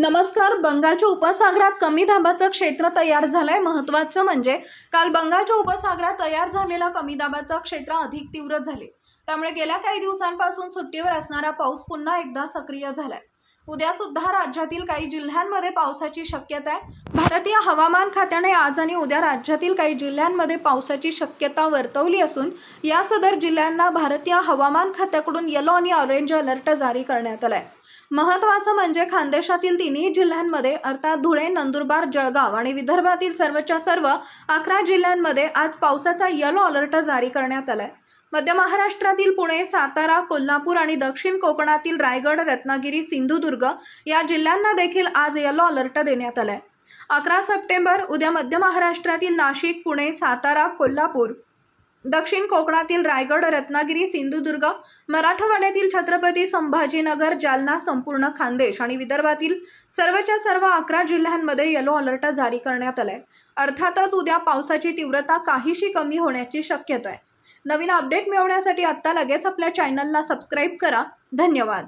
नमस्कार बंगालच्या उपसागरात कमी दाबाचं क्षेत्र तयार झालंय. महत्त्वाचं म्हणजे काल बंगालच्या उपसागरात तयार झालेला कमी दाबाचं क्षेत्र अधिक तीव्र झाले. त्यामुळे गेल्या काही दिवसांपासून सुट्टीवर असणारा पाऊस पुन्हा एकदा सक्रिय झालाय. उद्या सुद्धा राज्यातील काही जिल्ह्यांमध्ये पावसाची शक्यता आहे. भारतीय हवामान खात्याने आज आणि उद्या राज्यातील काही जिल्ह्यांमध्ये पावसाची शक्यता वर्तवली असून या सदर जिल्ह्यांना भारतीय हवामान खात्याकडून येलो आणि ऑरेंज अलर्ट जारी करण्यात आलाय. महत्त्वाचं म्हणजे खानदेशातील तिन्ही जिल्ह्यांमध्ये अर्थात धुळे नंदुरबार जळगाव आणि विदर्भातील सर्वच्या सर्व अकरा जिल्ह्यांमध्ये आज पावसाचा येलो अलर्ट जारी करण्यात आलाय. मध्य महाराष्ट्रातील पुणे सातारा कोल्हापूर आणि दक्षिण कोकणातील रायगड रत्नागिरी सिंधुदुर्ग या जिल्ह्यांना देखील आज येलो अलर्ट देण्यात आलाय. अकरा सप्टेंबर उद्या मध्य महाराष्ट्रातील नाशिक पुणे सातारा कोल्हापूर दक्षिण कोकणातील रायगड रत्नागिरी सिंधुदुर्ग मराठवाड्यातील छत्रपती संभाजीनगर जालना संपूर्ण खानदेश आणि विदर्भातील सर्वच्या सर्व अकरा जिल्ह्यांमध्ये येलो अलर्ट जारी करण्यात आलाय. अर्थातच उद्या पावसाची तीव्रता काहीशी कमी होण्याची शक्यता आहे. नवीन अपडेट मिळवण्यासाठी आत्ता लगेच आपल्या चॅनलला सबस्क्राईब करा. धन्यवाद.